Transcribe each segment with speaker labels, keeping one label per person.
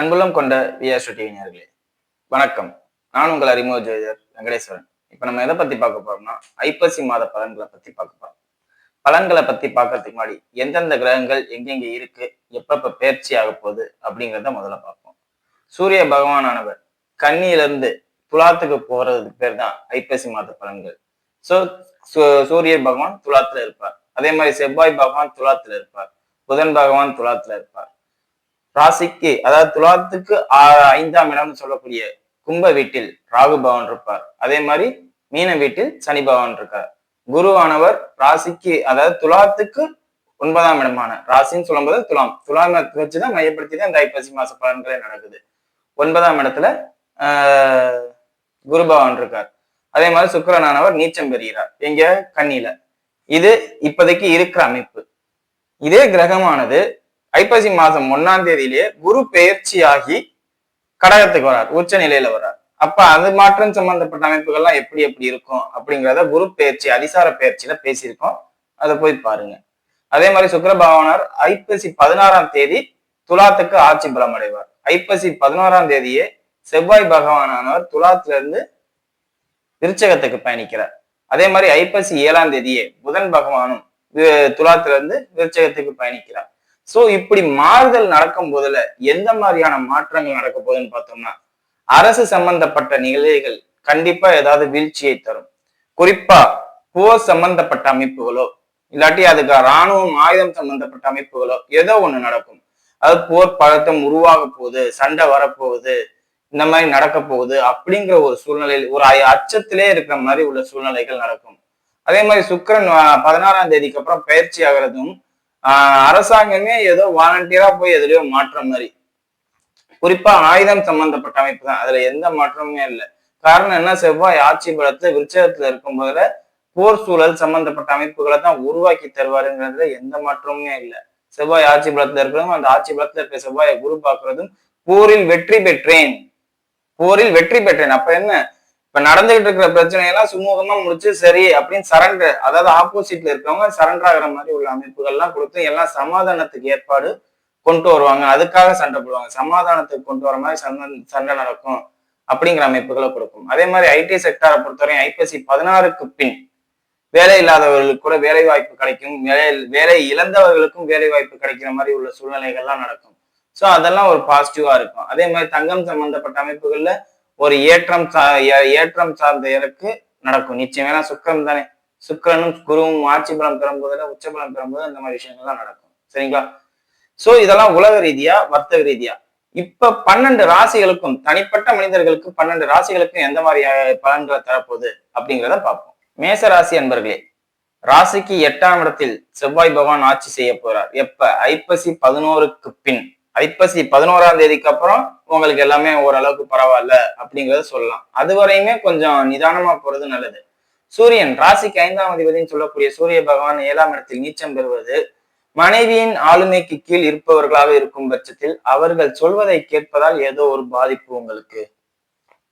Speaker 1: அன்புள்ளம் கொண்ட விஆர்ஸ்டு டிவி நேர்களே வணக்கம். நான் உங்கள் அறிமுக ஜோதிடர் வெங்கடேஸ்வரன். இப்போ நம்ம எதை பத்தி பார்க்க போறோம்னா ஐப்பசி மாத பலன்களை பத்தி பார்க்க போறோம். பலன்களை பத்தி பார்க்கறதுக்கு முன்னாடி எந்தெந்த கிரகங்கள் எங்கெங்க இருக்கு எப்பப்ப பயிற்சி ஆக போகுது அப்படிங்கிறத முதல்ல பார்ப்போம். சூரிய பகவானானவர் கன்னியிலிருந்து துலாத்துக்கு போறதுக்கு பேர் தான் ஐப்பசி மாத பலன்கள். ஸோ சூரிய பகவான் துலாத்துல இருப்பார். அதே மாதிரி செவ்வாய் பகவான் துலாத்துல இருப்பார். புதன் பகவான் துலாத்துல இருப்பார். ராசிக்கு அதாவது துலாத்துக்கு ஐந்தாம் இடம்னு சொல்லக்கூடிய கும்ப வீட்டில் ராகு பவன் இருப்பார். அதே மாதிரி மீன வீட்டில் சனி பவன் இருக்கார். குருவானவர் ராசிக்கு அதாவது துலாத்துக்கு ஒன்பதாம் இடமான ராசின்னு சொல்லும்போது துலாம் துலாம் வச்சுதான் மையப்படுத்தி தான் இந்த ஐப்பசி மாச பலன்களே நடக்குது. ஒன்பதாம் இடத்துல ஆஹ் குரு பகவான் இருக்கார். அதே மாதிரி சுக்கரனானவர் நீச்சம் பெறுகிறார். எங்க? கண்ணில இது இப்போதைக்கு இருக்கிற அமைப்பு. இதே கிரகமானது ஐப்பசி மாசம் ஒன்னாம் தேதியிலேயே குரு பெயர்ச்சியாகி கடகத்துக்கு வரார் உச்ச நிலையில வரார் அப்ப அது மாற்றம் சம்பந்தப்பட்ட அமைப்புகள்லாம் எப்படி எப்படி இருக்கும் அப்படிங்கிறத குரு பெயர்ச்சி அதிசார பெயர்ச்சியில பேசியிருக்கோம். அதை போய் பாருங்க. அதே மாதிரி சுக்கர பகவானார் ஐப்பசி பதினாறாம் தேதி துலாத்துக்கு ஆட்சி பலம் அடைவார். ஐப்பசி பதினோராம் தேதியே செவ்வாய் பகவானானவர் துலாத்துல இருந்து விருச்சகத்துக்கு பயணிக்கிறார். அதே மாதிரி ஐப்பசி ஏழாம் தேதியே புதன் பகவானும் துலாத்துல இருந்து விருச்சகத்துக்கு பயணிக்கிறார். சோ இப்படி மாறுதல் நடக்கும் போதுல எந்த மாதிரியான மாற்றங்கள் நடக்க போகுதுன்னு பார்த்தோம்னா அரசு சம்பந்தப்பட்ட நிலைகள் கண்டிப்பா ஏதாவது வீழ்ச்சியை தரும். குறிப்பா போர் சம்பந்தப்பட்ட அமைப்புகளோ இல்லாட்டி அதுக்கு ராணுவம் ஆயுதம் சம்பந்தப்பட்ட அமைப்புகளோ ஏதோ ஒண்ணு நடக்கும். அது போர் பழக்கம் உருவாக போகுது சண்டை வரப்போகுது இந்த மாதிரி நடக்க போகுது அப்படிங்கிற ஒரு சூழ்நிலையில் ஒரு அச்சத்திலே இருக்கிற மாதிரி உள்ள சூழ்நிலைகள் நடக்கும். அதே மாதிரி சுக்கிரன் பதினாறாம் தேதிக்கு அப்புறம் பயிற்சி ஆகிறதும் அரசாங்கமே ஏதோ வாலண்டியரா போய் எதுலயோ மாற்றம் மாதிரி. குறிப்பா ஆயுதம் சம்பந்தப்பட்ட அமைப்பு தான். அதுல எந்த மாற்றமுமே இல்லை. காரணம் என்ன? செவ்வாய் ஆட்சி பலத்துல விருச்சகத்துல இருக்கும் போதுல போர் சூழல் சம்பந்தப்பட்ட அமைப்புகளை தான் உருவாக்கி தருவாருங்கிறதுல எந்த மாற்றமுமே இல்லை. செவ்வாய் ஆட்சி பலத்துல இருக்கிறதும் அந்த ஆட்சி பலத்துல இருக்க செவ்வாயை குரு பார்க்கறதும் போரில் வெற்றி பெற்றேன். போரில் வெற்றி பெற்றேன். அப்ப என்ன? இப்ப நடந்துகிட்டு இருக்கிற பிரச்சனையெல்லாம் சுமூகமா முடிச்சு சரி அப்படின்னு சரண்டர் அதாவது ஆப்போசிட்ல இருக்கவங்க சரண்டர் ஆகிற மாதிரி உள்ள அமைப்புகள்லாம் கொடுத்து எல்லாம் சமாதானத்துக்கு ஏற்பாடு கொண்டு வருவாங்க. அதுக்காக சண்டை போடுவாங்க. சமாதானத்துக்கு கொண்டு வர மாதிரி சண்டை சண்டை நடக்கும் அப்படிங்கிற அமைப்புகளை கொடுக்கும். அதே மாதிரி ஐடி செக்டாரை பொறுத்தவரையும் ஐபிஎஸ்சி பதினாறுக்கு பின் வேலை இல்லாதவர்களுக்கு கூட வேலை வாய்ப்பு கிடைக்கும். வேலை வேலை இழந்தவர்களுக்கும் வேலை வாய்ப்பு கிடைக்கிற மாதிரி உள்ள சூழ்நிலைகள்லாம் நடக்கும். ஸோ அதெல்லாம் ஒரு பாசிட்டிவா இருக்கும். அதே மாதிரி தங்கம் சம்பந்தப்பட்ட அமைப்புகள்ல ஒரு ஏற்றம் ஏற்றம் சார்ந்த இறக்கு நடக்கும். நிச்சயம் ஏன்னா தானே. சுக்கிரனும் குருவும் ஆட்சி பலம் பெறும்போதுல உச்ச பலம் பெறும்போது அந்த மாதிரி விஷயங்கள்லாம் நடக்கும். சரிங்களா? சோ இதெல்லாம் உலக ரீதியா வர்த்தக ரீதியா. இப்ப பன்னெண்டு ராசிகளுக்கும் தனிப்பட்ட மனிதர்களுக்கு பன்னெண்டு ராசிகளுக்கும் எந்த மாதிரி பலன்களை தரப்போகுது அப்படிங்கிறத பார்ப்போம். மேச ராசி அன்பர்களே ராசிக்கு எட்டாம் இடத்தில் செவ்வாய் பகவான் ஆட்சி செய்ய போறார். எப்ப? ஐப்பசி பதினோருக்கு பின். ஐப்பசி பதினோராம் தேதிக்கு அப்புறம் உங்களுக்கு எல்லாமே ஓரளவுக்கு பரவாயில்ல அப்படிங்கறத சொல்லலாம். அது வரையுமே கொஞ்சம் நிதானமா போறது நல்லது. சூரியன் ராசிக்கு ஐந்தாம் அதிபதினு சொல்லக்கூடிய சூரிய பகவான் ஏழாம் இடத்தில் நீச்சம் பெறுவது மனைவியின் ஆளுமைக்கு கீழ் இருப்பவர்களாக இருக்கும் பட்சத்தில் அவர்கள் சொல்வதை கேட்பதால் ஏதோ ஒரு பாதிப்பு உங்களுக்கு.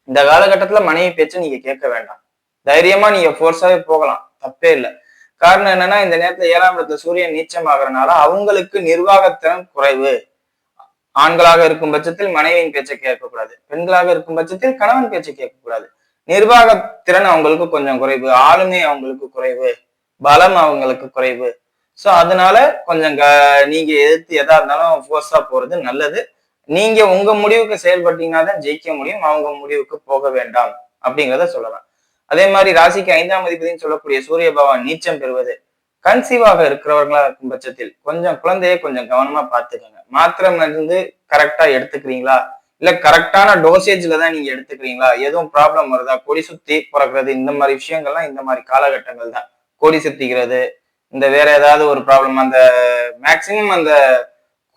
Speaker 1: இந்த காலகட்டத்துல மனைவி பேச்சு நீங்க கேட்க வேண்டாம். தைரியமா நீங்க ஃபோர்ஸாவே போகலாம். தப்பே இல்லை. காரணம் என்னன்னா இந்த நேரத்துல ஏழாம் இடத்துல சூரியன் நீச்சம் ஆகுறதுனால அவங்களுக்கு நிர்வாகத்திறன் குறைவு. ஆண்களாக இருக்கும் பட்சத்தில் மனைவியின் பேச்சை கேட்கக்கூடாது. பெண்களாக இருக்கும் பட்சத்தில் கணவன் பேச்சை கேட்கக்கூடாது. நிர்வாக திறன் அவங்களுக்கு கொஞ்சம் குறைவு. ஆளுமை அவங்களுக்கு குறைவு. பலம் அவங்களுக்கு குறைவு. சோ அதனால கொஞ்சம் க- நீங்க எதிர்த்து எதா இருந்தாலும் ஃபோர்ஸா போறது நல்லது. நீங்க உங்க முடிவுக்கு செயல்பட்டீங்கன்னா தான் ஜெயிக்க முடியும். அவங்க முடிவுக்கு போக வேண்டாம் அப்படிங்கிறத சொல்லலாம். அதே மாதிரி ராசிக்கு ஐந்தாம் அதிபதினு சொல்லக்கூடிய சூரிய பகவான் நீச்சம் பெறுவது. கன்சீவாக இருக்கிறவர்களா இருக்கும் பட்சத்தில் கொஞ்சம் குழந்தைய கொஞ்சம் கவனமா பாத்துக்கோங்க மாத்திரை மருந்து கரெக்டா எடுத்துக்கிறீங்களா? இல்ல கரெக்டான டோசேஜ்ல தான் நீங்க எடுத்துக்கிறீங்களா? எதுவும் ப்ராப்ளம் வருதா? கொடி சுத்தி பிறக்கிறது இந்த மாதிரி விஷயங்கள்லாம் இந்த மாதிரி காலகட்டங்கள் தான். கொடி சுத்திக்கிறது இந்த வேற ஏதாவது ஒரு ப்ராப்ளம் அந்த மேக்சிமம் அந்த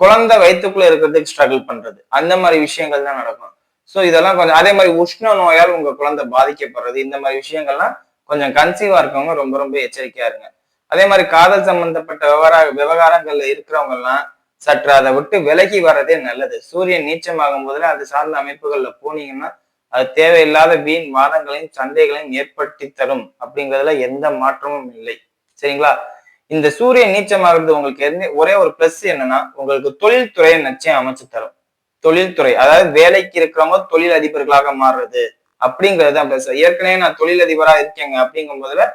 Speaker 1: குழந்தை வயிற்றுக்குள்ள இருக்கிறதுக்கு ஸ்ட்ரகிள் பண்றது அந்த மாதிரி விஷயங்கள் தான் நடக்கும். ஸோ இதெல்லாம் கொஞ்சம் அதே மாதிரி உஷ்ண நோயால் உங்க குழந்தை பாதிக்கப்படுறது இந்த மாதிரி விஷயங்கள்லாம் கொஞ்சம் கன்சீவா இருக்கவங்க ரொம்ப ரொம்ப எச்சரிக்கையா இருங்க. அதே மாதிரி காதல் சம்பந்தப்பட்ட விவகார விவகாரங்கள்ல இருக்கிறவங்க எல்லாம் சற்று அதை விட்டு விலகி வர்றதே நல்லது. சூரியன் நீச்சமாகும் போதுல அது சார்ந்த அமைப்புகள்ல போனீங்கன்னா அது தேவையில்லாத வீண் வாதங்களையும் சந்தைகளையும் ஏற்படுத்தி தரும் அப்படிங்கிறதுல எந்த மாற்றமும் இல்லை. சரிங்களா? இந்த சூரியன் நீச்சமாகிறது உங்களுக்கு எந்த ஒரே ஒரு பிளஸ் என்னன்னா உங்களுக்கு தொழில்துறையை நிச்சயம் அமைச்சு தரும். தொழில்துறை அதாவது வேலைக்கு இருக்கிறவங்க தொழில் அதிபர்களாக மாறுறது அப்படிங்கிறது தான் பிளஸ் ஏற்கனவே நான் தொழில் அதிபரா இருக்கேங்க அப்படிங்கும் போதுல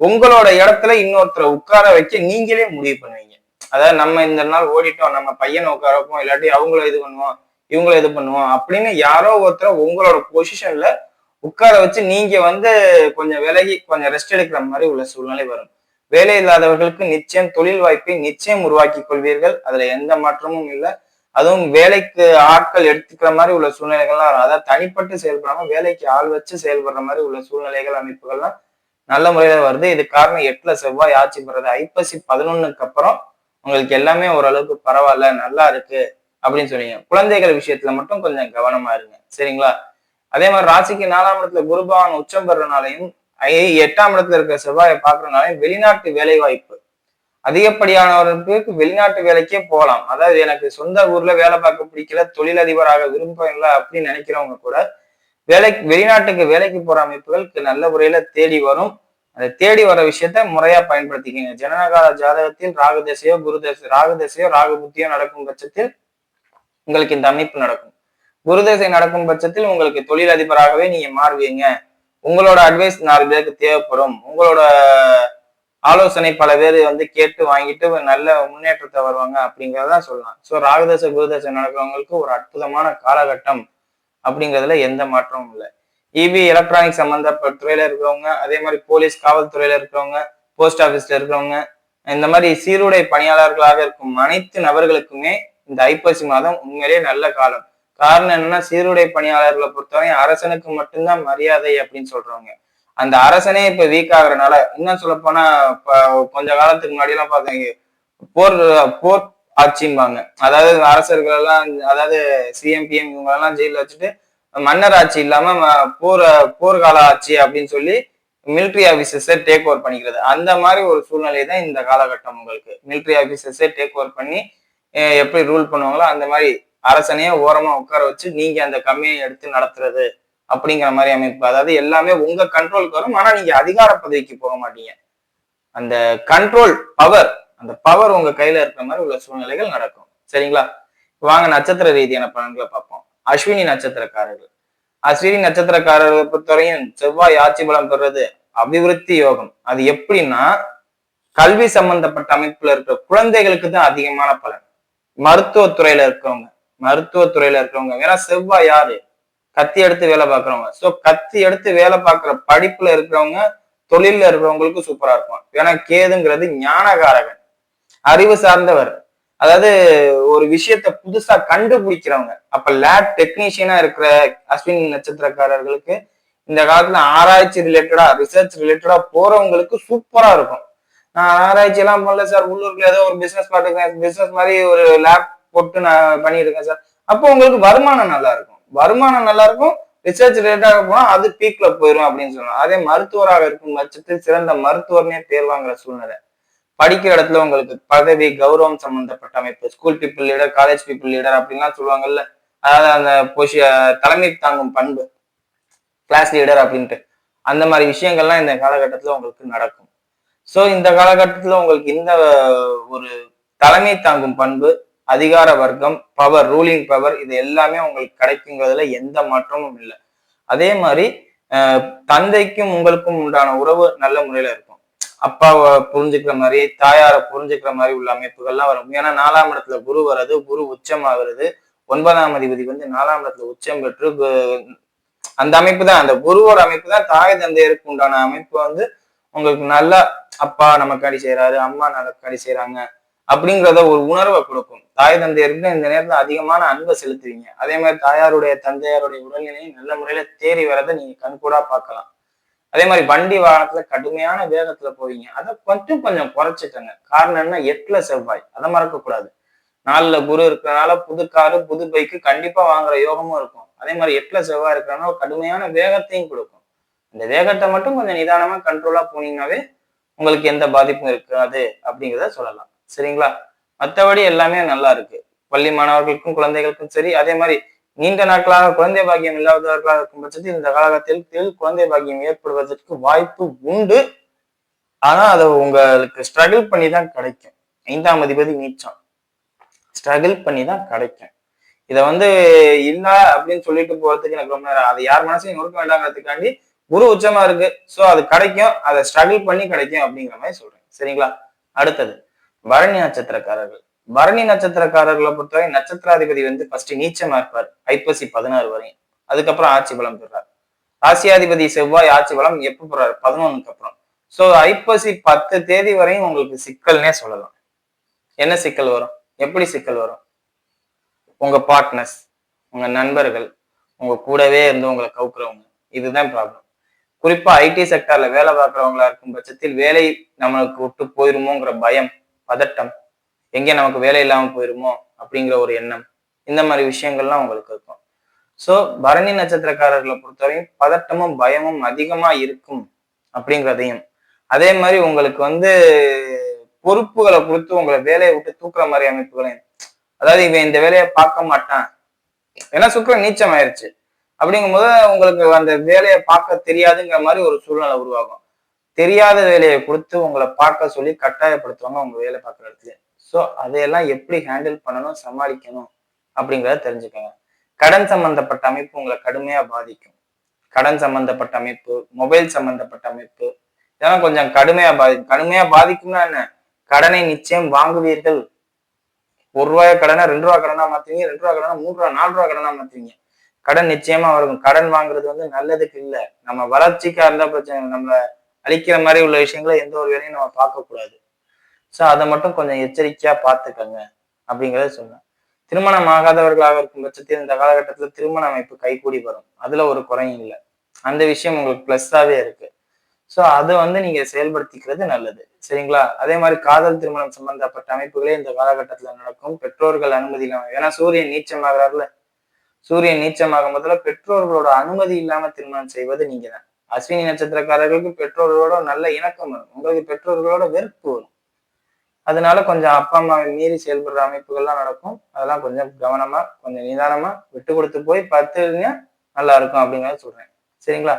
Speaker 1: உங்களோட இடத்துல இன்னொருத்தரை உட்கார வைக்க நீங்களே முடிவு பண்ணுவீங்க. அதாவது நம்ம இந்த நாள் ஓடிட்டோம் நம்ம பையனை உட்கார வைப்போம் இல்லாட்டி அவங்கள இது பண்ணுவோம் இவங்கள இது பண்ணுவோம் அப்படின்னு யாரோ ஒருத்தர் உங்களோட பொசிஷன்ல உட்கார வச்சு நீங்க வந்து கொஞ்சம் விலகி கொஞ்சம் ரெஸ்ட் எடுக்கிற மாதிரி உள்ள சூழ்நிலை வரும். வேலை இல்லாதவர்களுக்கு நிச்சயம் தொழில் வாய்ப்பை நிச்சயம் உருவாக்கி கொள்வீர்கள். அதுல எந்த மாற்றமும் இல்லை. அதுவும் வேலைக்கு ஆட்கள் எடுத்துக்கிற மாதிரி உள்ள சூழ்நிலைகள்லாம் வரும். அதாவது தனிப்பட்டு செயல்படாம வேலைக்கு ஆள் வச்சு செயல்படுற மாதிரி உள்ள சூழ்நிலைகள் அமைப்புகள்லாம் நல்ல முறையில வருது. இது காரணம் எட்டுல செவ்வாய் ஆட்சி பெறது ஐப்பசி பதினொன்னுக்கு அப்புறம் உங்களுக்கு எல்லாமே ஓரளவுக்கு பரவாயில்ல நல்லா இருக்கு அப்படின்னு சொன்னீங்க. குழந்தைகள் விஷயத்துல மட்டும் கொஞ்சம் கவனமா இருங்க. சரிங்களா? அதே மாதிரி ராசிக்கு நாலாம் இடத்துல குருபவான் உச்சம் பெறனாலையும் எட்டாம் இடத்துல இருக்கிற செவ்வாயை பாக்குறதுனாலையும் வெளிநாட்டு வேலை வாய்ப்பு அதிகப்படியானவர்களுக்கு வெளிநாட்டு வேலைக்கே போகலாம். அதாவது எனக்கு சொந்த ஊர்ல வேலை பார்க்க பிடிக்கல தொழிலதிபராக விருப்பம் இல்லை அப்படின்னு நினைக்கிறவங்க கூட வேலை வெளிநாட்டுக்கு வேலைக்கு போற அமைப்புகளுக்கு நல்ல முறையில தேடி வரும். அந்த தேடி வர விஷயத்த முறையா பயன்படுத்திக்கங்க. ஜனனகால ஜாதகத்தில் ராகு தசையோ குரு தசை ராகு தசையோ ராகு புத்தியோ நடக்கும் பட்சத்தில் உங்களுக்கு இந்த அமைப்பு நடக்கும். குரு தசை நடக்கும் பட்சத்தில் உங்களுக்கு தொழிலதிபராகவே நீங்க மாறுவீங்க. உங்களோட அட்வைஸ் நாலு பேருக்கு தேவைப்படும். உங்களோட ஆலோசனை பல பேர் வந்து கேட்டு வாங்கிட்டு நல்ல முன்னேற்றத்தை வருவாங்க அப்படிங்கிறதான் சொல்லலாம். ஸோ ராகுதசை குருதசை நடக்கிறவங்களுக்கு ஒரு அற்புதமான காலகட்டம். அப்படிங்கிறதுல எந்த மாற்றமும் இல்லை. இபி எலக்ட்ரானிக் சம்பந்தப்பட்ட துறையில இருக்கிறவங்க அதே மாதிரி போலீஸ் காவல்துறையில இருக்கிறவங்க போஸ்ட் ஆபீஸ்ல இருக்கிறவங்க இந்த மாதிரி சீருடை பணியாளர்களாக இருக்கும் அனைத்து நபர்களுக்குமே இந்த ஐப்பசி மாதம் உண்மையிலேயே நல்ல காலம். காரணம் என்னன்னா சீருடை பணியாளர்களை பொறுத்தவரை அரசனுக்கு மட்டும்தான் மரியாதை அப்படின்னு சொல்றவங்க. அந்த அரசனே இப்ப வீக் ஆகுறதுனால இன்னும் சொல்ல போனா கொஞ்ச காலத்துக்கு முன்னாடி எல்லாம் பாத்தீங்க போர் போர் ஆட்சிம்பாங்க. அதாவது அரசர்கள் எல்லாம் அதாவது சிஎம் பிஎம் இவங்களெல்லாம் ஜெயில வச்சுட்டு மன்னர் ஆட்சி இல்லாம போர் போர்கால ஆட்சி அப்படின்னு சொல்லி மிலிட்ரி ஆபீசர்ஸை டேக் ஓவர் பண்ணிக்கிறது. அந்த மாதிரி ஒரு சூழ்நிலை தான் இந்த காலகட்டம் உங்களுக்கு. மிலிட்ரி ஆபீசர்ஸை டேக் ஓவர் பண்ணி எப்படி ரூல் பண்ணுவாங்களோ அந்த மாதிரி அரசனையே ஓரமா உட்கார வச்சு நீங்க அந்த கம்மியை எடுத்து நடத்துறது அப்படிங்கிற மாதிரி அமைப்பு. அதாவது எல்லாமே உங்க கண்ட்ரோலுக்கு வரும். ஆனா நீங்க அதிகார பதவிக்கு போக மாட்டீங்க. அந்த கண்ட்ரோல் பவர் அந்த பவர் உங்க கையில இருக்கிற மாதிரி உள்ள சூழ்நிலைகள் நடக்கும். சரிங்களா? வாங்க நட்சத்திர ரீதியான பலன்களை பார்ப்போம். அஸ்வினி நட்சத்திரக்காரர்கள். அஸ்வினி நட்சத்திரக்காரர்களை பொறுத்தவரையும் செவ்வாய் ஆட்சி பலம் பெறுறது அபிவிருத்தி யோகம். அது எப்படின்னா கல்வி சம்பந்தப்பட்ட அமைப்புல இருக்கிற குழந்தைகளுக்கு தான் அதிகமான பலன். மருத்துவத்துறையில இருக்கிறவங்க மருத்துவத்துறையில இருக்கிறவங்க. ஏன்னா செவ்வாய் யாரு? கத்தி எடுத்து வேலை பார்க்குறவங்க. ஸோ கத்தி எடுத்து வேலை பார்க்குற படிப்புல இருக்கிறவங்க தொழில இருக்கிறவங்களுக்கு சூப்பரா இருக்கும். ஏன்னா கேதுங்கிறது ஞானகாரகன். அறிவு சார்ந்தவர். அதாவது ஒரு விஷயத்த புதுசா கண்டுபிடிக்கிறவங்க. அப்ப லேப் டெக்னீஷியனா இருக்கிற அஸ்வினி நட்சத்திரக்காரர்களுக்கு இந்த காலத்துல ஆராய்ச்சி ரிலேட்டடா ரிசர்ச் ரிலேட்டடா போறவங்களுக்கு சூப்பரா இருக்கும். நான் ஆராய்ச்சி எல்லாம் பண்ணல சார். உள்ளூர்ல ஏதோ ஒரு பிசினஸ் பாட்டுருக்கேன் பிசினஸ் மாதிரி ஒரு லேப் போட்டு நான் பண்ணியிருக்கேன் சார். அப்போ உங்களுக்கு வருமானம் நல்லா இருக்கும். வருமானம் நல்லா இருக்கும். ரிசர்ச் ரிலேட்டாக போனா அது பீக்ல போயிடும் அப்படின்னு சொல்லலாம். அதே மருத்துவராக இருக்கும் பட்சத்தில் சிறந்த மருத்துவர்னே தேர்வாங்கிற சூழ்நிலை. படிக்கிற இடத்துல உங்களுக்கு பதவி கௌரவம் சம்பந்தப்பட்ட அமைப்பு school people leader college people leader அப்படின்லாம் சொல்லுவாங்கல்ல. அதாவது அந்த பொஷி தலைமை தாங்கும் பண்பு கிளாஸ் லீடர் அப்படின்ட்டு. அந்த மாதிரி விஷயங்கள்லாம் இந்த காலகட்டத்துல உங்களுக்கு நடக்கும். ஸோ இந்த காலகட்டத்துல உங்களுக்கு இந்த ஒரு தலைமை தாங்கும் பண்பு அதிகார வர்க்கம் பவர் ரூலிங் பவர் இது எல்லாமே உங்களுக்கு கிடைக்குங்கிறதுல எந்த மாற்றமும் இல்லை. அதே மாதிரி தந்தைக்கும் உங்களுக்கும் உண்டான உறவு நல்ல முறையில இருக்கும். அப்பாவை புரிஞ்சுக்கிற மாதிரி தாயாரை புரிஞ்சுக்கிற மாதிரி உள்ள அமைப்புகள்லாம் வரும். ஏன்னா நாலாம் இடத்துல குரு வர்றது குரு உச்சம் ஆகுறது ஒன்பதாம் அதிபதி வந்து நாலாம் இடத்துல உச்சம் பெற்று அந்த அமைப்பு தான். அந்த குருவோட அமைப்பு தான் தாய் தந்தையருக்கு உண்டான அமைப்பு வந்து உங்களுக்கு நல்லா அப்பா நமக்காடி செய்யறாரு அம்மா நமக்காடி செய்யறாங்க அப்படிங்கிறத ஒரு உணர்வை கொடுக்கும். தாய் தந்தையருக்கு இந்த நேரத்துல அதிகமான அன்பை செலுத்துவீங்க அதே மாதிரி தாயாருடைய தந்தையாருடைய உடல்நிலையை நல்ல முறையில தேறி வரதை நீங்க கண்கூடா பார்க்கலாம். அதே மாதிரி வண்டி வாகனத்துல கடுமையான வேகத்துல போவீங்க. அதை கொஞ்சம் கொஞ்சம் குறைச்சிக்கங்க. காரணம் என்ன? எட்டுல செவ்வாய். அதை மறக்க கூடாது. நாலுல குரு இருக்கிறனால புது காரு புது பைக்கு கண்டிப்பா வாங்குற யோகமும் இருக்கும். அதே மாதிரி எட்டுல செவ்வாய் இருக்கிறனால கடுமையான வேகத்தையும் கொடுக்கும். இந்த வேகத்தை மட்டும் கொஞ்சம் நிதானமா கண்ட்ரோலா போனீங்கன்னாவே உங்களுக்கு எந்த பாதிப்பும் இருக்காது அப்படிங்கிறத சொல்லலாம். சரிங்களா? மற்றபடி எல்லாமே நல்லா இருக்கு. பள்ளி மாணவர்களுக்கும் குழந்தைகளுக்கும் சரி அதே மாதிரி நீண்ட நாட்களாக குழந்தை பாக்கியம் இல்லாதவர்களாக இருக்கும் பட்சத்தில் இந்த காலகட்டத்தில் குழந்தை பாக்கியம் ஏற்படுவதற்கு வாய்ப்பு உண்டு. ஆனா அதை உங்களுக்கு ஸ்ட்ரகிள் பண்ணி தான் கிடைக்கும். ஐந்தாம் அதிபதி நீச்சம். ஸ்ட்ரகிள் பண்ணி தான் கிடைக்கும். இதை வந்து இல்ல அப்படின்னு சொல்லிட்டு போறதுக்கு எனக்கு ரொம்ப நேரம் அது யார் மனசையும் நொறுக்க வேண்டாங்கிறதுக்காண்டி குரு உச்சமா இருக்கு. ஸோ அது கிடைக்கும். அதை ஸ்ட்ரகிள் பண்ணி கிடைக்கும் அப்படிங்கிற மாதிரி சொல்றேன். சரிங்களா? அடுத்தது பரணி நட்சத்திரக்காரர்கள் பரணி நட்சத்திரக்காரர்களை பொறுத்தவரை நட்சத்திராதிபதி வந்து ஃபர்ஸ்ட் நீச்சமா இருப்பார். ஐப்பசி பதினாறு வரையும். அதுக்கப்புறம் ஆட்சி பலம் பெறார் ராசியாதிபதி செவ்வாய் ஆட்சி பலம் எப்ப போறாரு? பதினொன்னுக்கு அப்புறம். சோ ஐப்பசி பத்து தேதி வரையும் உங்களுக்கு சிக்கல்னே சொல்லலாம். என்ன சிக்கல் வரும்? எப்படி சிக்கல் வரும்? உங்க பார்ட்னர்ஸ் உங்க நண்பர்கள் உங்க கூடவே இருந்து உங்களை கவுக்குறவங்க. இதுதான் ப்ராப்ளம் குறிப்பா ஐடி செக்டர்ல வேலை பார்க்குறவங்களா இருக்கும் பட்சத்தில் வேலை நம்மளுக்கு விட்டு போயிருமோங்கிற பயம் பதட்டம் எங்கே நமக்கு வேலை இல்லாம போயிருமோ அப்படிங்கிற ஒரு எண்ணம் இந்த மாதிரி விஷயங்கள்லாம் உங்களுக்கு இருக்கும். ஸோ பரணி நட்சத்திரக்காரர்களை பொறுத்தவரையும் பதட்டமும் பயமும் அதிகமா இருக்கும் அப்படிங்கிறதையும். அதே மாதிரி உங்களுக்கு வந்து பொறுப்புகளை கொடுத்து உங்களை வேலையை விட்டு தூக்குற மாதிரி அமைப்புகளையும் அதாவது இவன் இந்த வேலையை பார்க்க மாட்டான். ஏன்னா சுக்கரன் நீச்சம் ஆயிருச்சு. அப்படிங்கும் போது உங்களுக்கு அந்த வேலையை பார்க்க தெரியாதுங்கிற மாதிரி ஒரு சூழ்நிலை உருவாகும். தெரியாத வேலையை கொடுத்து உங்களை பார்க்க சொல்லி கட்டாயப்படுத்துவாங்க உங்க வேலை பார்க்குற இடத்துல. ஸோ அதையெல்லாம் எப்படி ஹேண்டில் பண்ணணும் சமாளிக்கணும் அப்படிங்கிறத தெரிஞ்சுக்கோங்க. கடன் சம்பந்தப்பட்ட அமைப்பு உங்களை கடுமையா பாதிக்கும். கடன் சம்பந்தப்பட்ட அமைப்பு மொபைல் சம்பந்தப்பட்ட அமைப்பு இதெல்லாம் கொஞ்சம் கடுமையா பாதிக்கும் கடுமையா பாதிக்கும்னா என்ன? கடனை நிச்சயம் வாங்குவீர்கள். ஒரு ரூபாய் கடனை ரெண்டு ரூபா கடனா மாத்துவீங்க ரெண்டு ரூபா கடனா மூணு ரூபா நாலு ரூபா கடனா மாத்துவீங்க. கடன் நிச்சயமா வரும். கடன் வாங்குறது வந்து நல்லதுக்கு இல்ல. நம்ம வளர்ச்சிக்கா இருந்தா பிரச்சனை நம்ம அழிக்கிற மாதிரி உள்ள விஷயங்களை எந்த ஒரு வேலையும் நம்ம பார்க்க கூடாது ஸோ அதை மட்டும் கொஞ்சம் எச்சரிக்கையா பார்த்துக்கங்க அப்படிங்கிறத சொன்னேன். திருமணம் ஆகாதவர்களாக இருக்கும் பட்சத்தில் இந்த காலகட்டத்தில் திருமண அமைப்பு கைகூடி வரும். அதுல ஒரு குறையும் இல்லை. அந்த விஷயம் உங்களுக்கு பிளஸ்ஸாவே இருக்கு. ஸோ அதை வந்து நீங்க செயல்படுத்திக்கிறது நல்லது. சரிங்களா? அதே மாதிரி காதல் திருமணம் சம்பந்தப்பட்ட அமைப்புகளே இந்த காலகட்டத்துல நடக்கும். பெற்றோர்கள் அனுமதி இல்லாமல் ஏன்னா சூரியன் நீச்சமாகிறார்ல. சூரியன் நீச்சமாகும் முதல்ல பெற்றோர்களோட அனுமதி இல்லாம திருமணம் செய்வது நீங்க தான் அஸ்வினி நட்சத்திரக்காரர்களுக்கு பெற்றோர்களோட நல்ல இணக்கம் வரும். உங்களுக்கு பெற்றோர்களோட வெறுப்பு வரும். அதனால கொஞ்சம் அப்பா அம்மாவை மீறி செயல்படுற அமைப்புகள்லாம் நடக்கும். அதெல்லாம் கொஞ்சம் கவனமா கொஞ்சம் நிதானமா விட்டு கொடுத்து போய் பார்த்துங்க நல்லா இருக்கும் அப்படிங்கிறத சொல்றேன். சரிங்களா?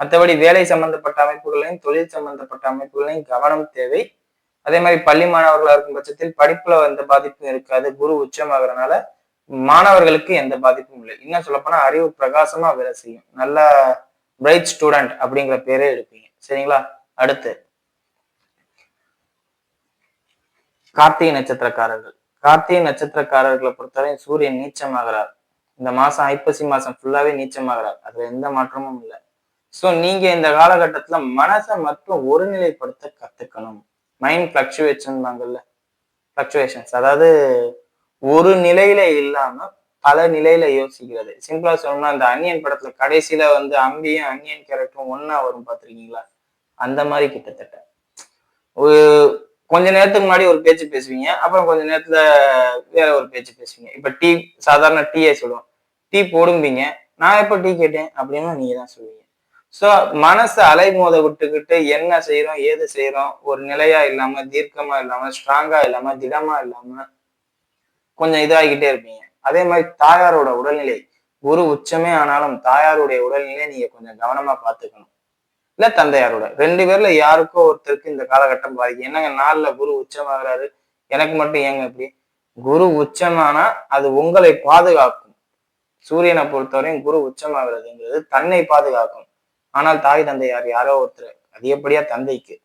Speaker 1: மற்றபடி வேலை சம்பந்தப்பட்ட அமைப்புகளையும் தொழில் சம்பந்தப்பட்ட அமைப்புகளையும் கவனம் தேவை. அதே மாதிரி பள்ளி மாணவர்களா இருக்கும் பட்சத்தில் படிப்புல எந்த பாதிப்பும் இருக்காது. குரு உச்சமாகறனால மாணவர்களுக்கு எந்த பாதிப்பும் இல்லை. இன்னும் சொல்லப்போனா அறிவு பிரகாசமா வேலை செய்யும். நல்ல பிரைட் ஸ்டூடெண்ட் அப்படிங்கிற பேரே எடுப்பீங்க. சரிங்களா? அடுத்து கார்த்திகை நட்சத்திரக்காரர்கள். கார்த்திகை நட்சத்திரக்காரர்களை பொறுத்தவரை சூரியன் நீச்சமாகிறார். இந்த மாசம் ஐப்பசி மாசம் ஃபுல்லாவே நீச்சமாகிறார். அதுல எந்த மாற்றமும் இல்லை. ஸோ நீங்க இந்த காலகட்டத்துல மனசை மட்டும் ஒருநிலைப்படுத்த கத்துக்கணும். Mind fluctuation வாங்கல்ல. பிளக்சுவேஷன்ஸ் அதாவது ஒரு நிலையில இல்லாம பல நிலையில யோசிக்கிறது. சிம்பிளா சொல்லணும்னா அந்த அன்னியன் படத்துல கடைசியில வந்து அம்பியும் அன்னியன் கேரக்டரும் ஒன்னா வரும் பார்த்திருக்கீங்களா? அந்த மாதிரி கிட்டத்தட்ட. ஒரு கொஞ்ச நேரத்துக்கு முன்னாடி ஒரு பேச்சு பேசுவீங்க அப்புறம் கொஞ்ச நேரத்துல வேற ஒரு பேச்சு பேசுவீங்க. இப்ப டீ சாதாரண டீயே சொல்லுவோம். டீ போடும்பீங்க நான் எப்ப டீ கேட்டேன் அப்படின்னு நீங்க தான் சொல்லுவீங்க. ஸோ மனசை அலைமோத விட்டுக்கிட்டு என்ன செய்யறோம் ஏது செய்யறோம் ஒரு நிலையா இல்லாம தீர்க்கமா இல்லாம ஸ்ட்ராங்கா இல்லாம திடமா இல்லாம கொஞ்சம் இதாகிட்டே இருப்பீங்க. அதே மாதிரி தாயாரோட உடல்நிலை ஒரு உச்சமே ஆனாலும் தாயாருடைய உடல்நிலையை நீங்க கொஞ்சம் கவனமா பார்த்துக்கணும். இல்ல தந்தையாரோட. ரெண்டு பேர்ல யாருக்கோ ஒருத்தருக்கு இந்த காலகட்டம் பாதிக்கும் என்னங்க நாள்ல குரு உச்சமாகிறாரு? எனக்கு மட்டும் ஏங்க இப்படி? குரு உச்சமானா அது உங்களை பாதுகாக்கும். சூரியனை பொறுத்தவரையும் குரு உச்சமாகிறதுங்கிறது தன்னை பாதுகாக்கும். ஆனால் தாய் தந்தையார் யாரோ? ஒருத்தர். அதிகப்படியா தந்தைக்கு?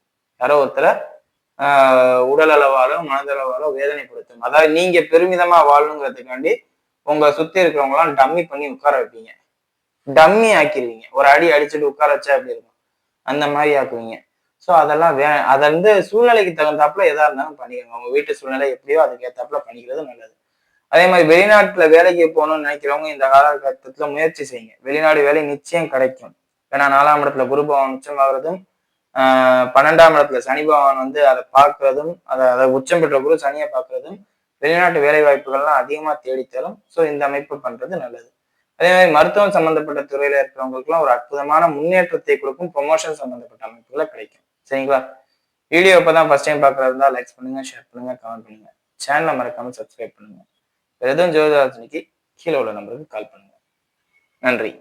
Speaker 1: யாரோ ஒருத்தரை ஆஹ் உடல் அளவாலோ மனதளவாலோ வேதனைப்படுத்தும். அதாவது நீங்க பெருமிதமா வாழணுங்கிறதுக்காண்டி உங்க சுத்தி இருக்கிறவங்களாம் டம்மி பண்ணி உட்கார வைப்பீங்க. டம்மி ஆக்கிடுவீங்க ஒரு அடி அடிச்சுட்டு உட்கார வச்சா அப்படி இருக்கும்? அந்த மாதிரி ஆக்குவீங்க. ஸோ அதெல்லாம் வே அதை வந்து சூழ்நிலைக்கு தகுந்தாப்புல எதா இருந்தாலும் பண்ணிக்கோங்க. உங்க வீட்டு சூழ்நிலை எப்படியோ அதுக்கு ஏத்தாப்புல பண்ணிக்கிறது நல்லது. அதே மாதிரி வெளிநாட்டுல வேலைக்கு போகணும்னு நினைக்கிறவங்க இந்த காலகட்டத்துல முயற்சி செய்யுங்க. வெளிநாடு வேலை நிச்சயம் கிடைக்கும். ஏன்னா நாலாம் இடத்துல குரு பகவான் உச்சமாகிறதும் பன்னெண்டாம் இடத்துல சனி பகவான் வந்து அதை பார்க்கறதும் அதை அதை உச்சம் பெற்ற குரு சனியை பார்க்கறதும் வெளிநாட்டு வேலை வாய்ப்புகள்லாம் அதிகமாக தேடித்தரும். ஸோ இந்த அமைப்பு பண்ணுறது நல்லது. அதே மாதிரி மருத்துவம் சம்பந்தப்பட்ட துறையில இருக்கிறவங்களுக்குலாம் ஒரு அற்புதமான முன்னேற்றத்தை கொடுக்கும் ப்ரொமோஷன் சம்பந்தப்பட்ட அமைப்புகளை கிடைக்கும். சரிங்களா? வீடியோ இப்பதான் ஃபர்ஸ்ட் டைம் பார்க்கறதா லைக் லைக்ஸ் பண்ணுங்க ஷேர் பண்ணுங்க கமெண்ட் பண்ணுங்க. சேனலை மறக்காம சப்ஸ்கிரைப் பண்ணுங்க. எதுவும் ஜோதிராஜனிக்கு கீழே உள்ள நம்பருக்கு கால் பண்ணுங்க. நன்றி.